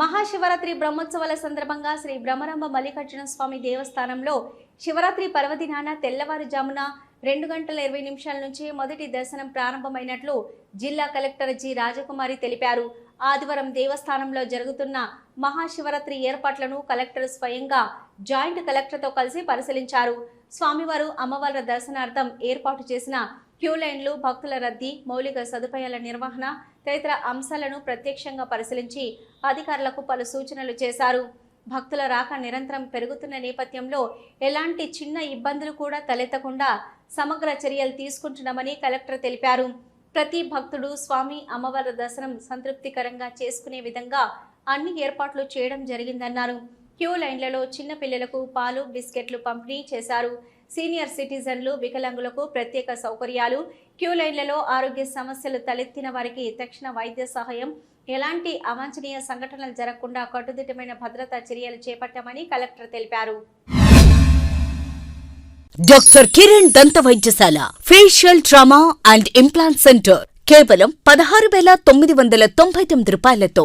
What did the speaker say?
మహాశివరాత్రి బ్రహ్మోత్సవాల సందర్భంగా శ్రీ బ్రహ్మరంభ మల్లికార్జున స్వామి దేవస్థానంలో శివరాత్రి పర్వదినాన తెల్లవారుజామున రెండు గంటల ఇరవై నిమిషాల నుంచి మొదటి దర్శనం ప్రారంభమైనట్లు జిల్లా కలెక్టర్ జి రాజకుమారి తెలిపారు. ఆదివారం దేవస్థానంలో జరుగుతున్న మహాశివరాత్రి ఏర్పాట్లను కలెక్టర్ స్వయంగా జాయింట్ కలెక్టర్తో కలిసి పరిశీలించారు. స్వామివారు అమ్మవార్ల దర్శనార్థం ఏర్పాటు చేసిన క్యూ లైన్లు భక్తుల రద్దీ మౌలిక సదుపాయాల నిర్వహణ తదితర అంశాలను ప్రత్యక్షంగా పరిశీలించి అధికారులకు పలు సూచనలు చేశారు. భక్తుల రాక నిరంతరం పెరుగుతున్న నేపథ్యంలో ఎలాంటి చిన్న ఇబ్బందులు కూడా తలెత్తకుండా సమగ్ర చర్యలు తీసుకుంటున్నామని కలెక్టర్ తెలిపారు. ప్రతి భక్తుడు స్వామి అమ్మవారి దర్శనం సంతృప్తికరంగా చేసుకునే విధంగా అన్ని ఏర్పాట్లు చేయడం జరిగిందన్నారు. క్యూ లైన్లలో చిన్న పిల్లలకు పాలు బిస్కెట్లు పంపిణీ చేశారు. సీనియర్ సిటిజన్లు వికలాంగులకు ప్రత్యేక సౌకర్యాలు క్యూ లైన్లలో ఆరోగ్య సమస్యలు తలెత్తిన వారికి తక్షణ వైద్య సహాయం ఎలాంటి అవాంఛనీయ సంఘటనలు జరగకుండా కట్టుదిట్టమైన భద్రతా చర్యలు చేపట్టామని కలెక్టర్ తెలిపారు. డాక్టర్ కిరణ్ దంత వైద్యశాల facial trauma and implant centre కేవలం పదహారు వేల తొమ్మిది వందల తొంభై తొమ్మిది రూపాయలతో.